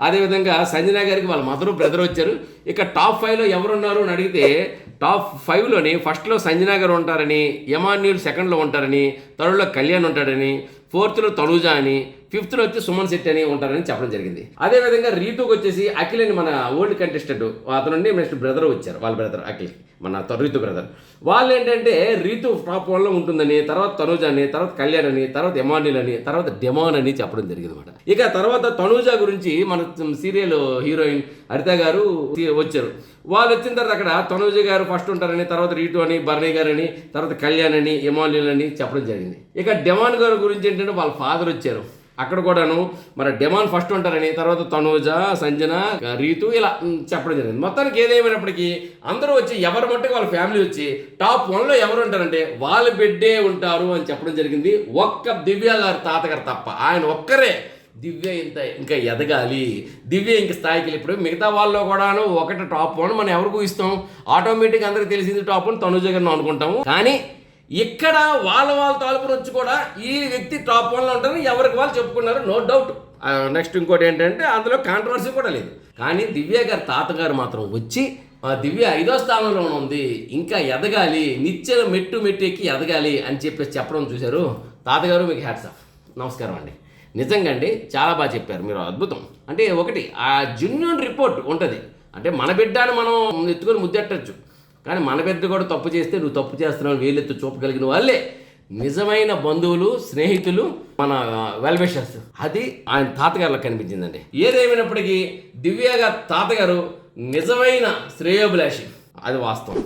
అదేవిధంగా సంజన గారికి వాళ్ళ మదరు బ్రదర్ వచ్చారు. ఇక టాప్ ఫైవ్లో ఎవరున్నారు అని అడిగితే టాప్ ఫైవ్లోని ఫస్ట్లో సంజన గారు ఉంటారని ఎమాన్యుల్ సెకండ్లో ఉంటారని థర్డ్లో కళ్యాణ్ ఉంటాడని ఫోర్త్లో తనుజా అని ఫిఫ్త్లో వచ్చి సుమన్ శెట్టి అని ఉంటారని చెప్పడం జరిగింది. అదేవిధంగా రీతూకి వచ్చేసి అఖిల్ అని మన ఓల్డ్ కంటెస్టెంట్ అతను నెక్స్ట్ బ్రదర్ వచ్చారు వాళ్ళ బ్రదర్ అఖిల్ మన త- రీతు బ్రదర్. వాళ్ళు ఏంటంటే రీతు టాప్ వన్లో ఉంటుందని తర్వాత తనూజ అని తర్వాత కళ్యాణ్ అని తర్వాత ఎమానిల్ అని తర్వాత డెమాన్ అని చెప్పడం జరిగింది అనమాట ఇక తర్వాత తనూజ గురించి మన సీరియల్ హీరోయిన్ హరిత గారు వచ్చారు. వాళ్ళు వచ్చిన తర్వాత అక్కడ తనూజ గారు ఫస్ట్ ఉంటారని తర్వాత రీటు అని బర్నీ గారు అని తర్వాత కళ్యాణ్ అని ఎమాన్యుల్ అని చెప్పడం జరిగింది. ఇక డెమాన్ గారి గురించి ఏంటంటే వాళ్ళ ఫాదర్ వచ్చారు. అక్కడ కూడాను మరి డెమాన్ ఫస్ట్ ఉంటారని తర్వాత తనూజ సంజన రీతు ఇలా చెప్పడం జరిగింది. మొత్తానికి ఏదేమైనప్పటికీ అందరూ వచ్చి ఎవరు మట్టుకు వాళ్ళ ఫ్యామిలీ వచ్చి టాప్ వన్లో ఎవరు ఉంటారంటే వాళ్ళ బిడ్డే ఉంటారు అని చెప్పడం జరిగింది. ఒక్క దివ్య గారు తాతగారు తప్ప ఆయన ఒక్కరే దివ్య ఇంత ఇంకా ఎదగాలి. దివ్య ఇంక స్థాయికి ఇప్పుడు మిగతా వాళ్ళలో కూడాను ఒకటి టాప్ వన్ మనం ఎవరికి ఇస్తాం ఆటోమేటిక్ అందరికి తెలిసింది టాప్ వన్ తనుజ గారిని అనుకుంటాము. కానీ ఇక్కడ వాళ్ళ వాళ్ళ తాలూపు నుంచి కూడా ఈ వ్యక్తి టాప్ వన్లో ఉంటారని ఎవరికి వాళ్ళు చెప్పుకున్నారు? నో డౌట్ నెక్స్ట్ ఇంకోటి ఏంటంటే అందులో కాంట్రవర్సీ కూడా లేదు. కానీ దివ్య గారి తాతగారు మాత్రం వచ్చి ఆ దివ్య ఐదో స్థానంలో ఉంది. ఇంకా ఎదగాలి. నిత్యం మెట్టు మెట్టు ఎక్కి ఎదగాలి అని చెప్పేసి చెప్పడం చూశారు. తాతగారు మీకు హ్యాట్స్ ఆఫ్ నమస్కారం అండి. నిజంగా అండి చాలా బాగా చెప్పారు మీరు. అద్భుతం. అంటే ఒకటి ఆ జెన్యున్ రిపోర్ట్ ఉంటుంది. అంటే మన బిడ్డను మనం ఎత్తుకొని ముద్దెట్టచ్చు. కానీ మన బిడ్డ కూడా తప్పు చేస్తే నువ్వు తప్పు చేస్తున్నావు వేలెత్తు చూపగలిగిన వాళ్ళే. నిజమైన బంధువులు స్నేహితులు మన వెల్బెషర్స్ అది ఆయన తాతగారిలో కనిపించిందండి. ఏదేమైనప్పటికీ దివ్యగా తాతగారు నిజమైన శ్రేయోభిలాషి. అది వాస్తవం.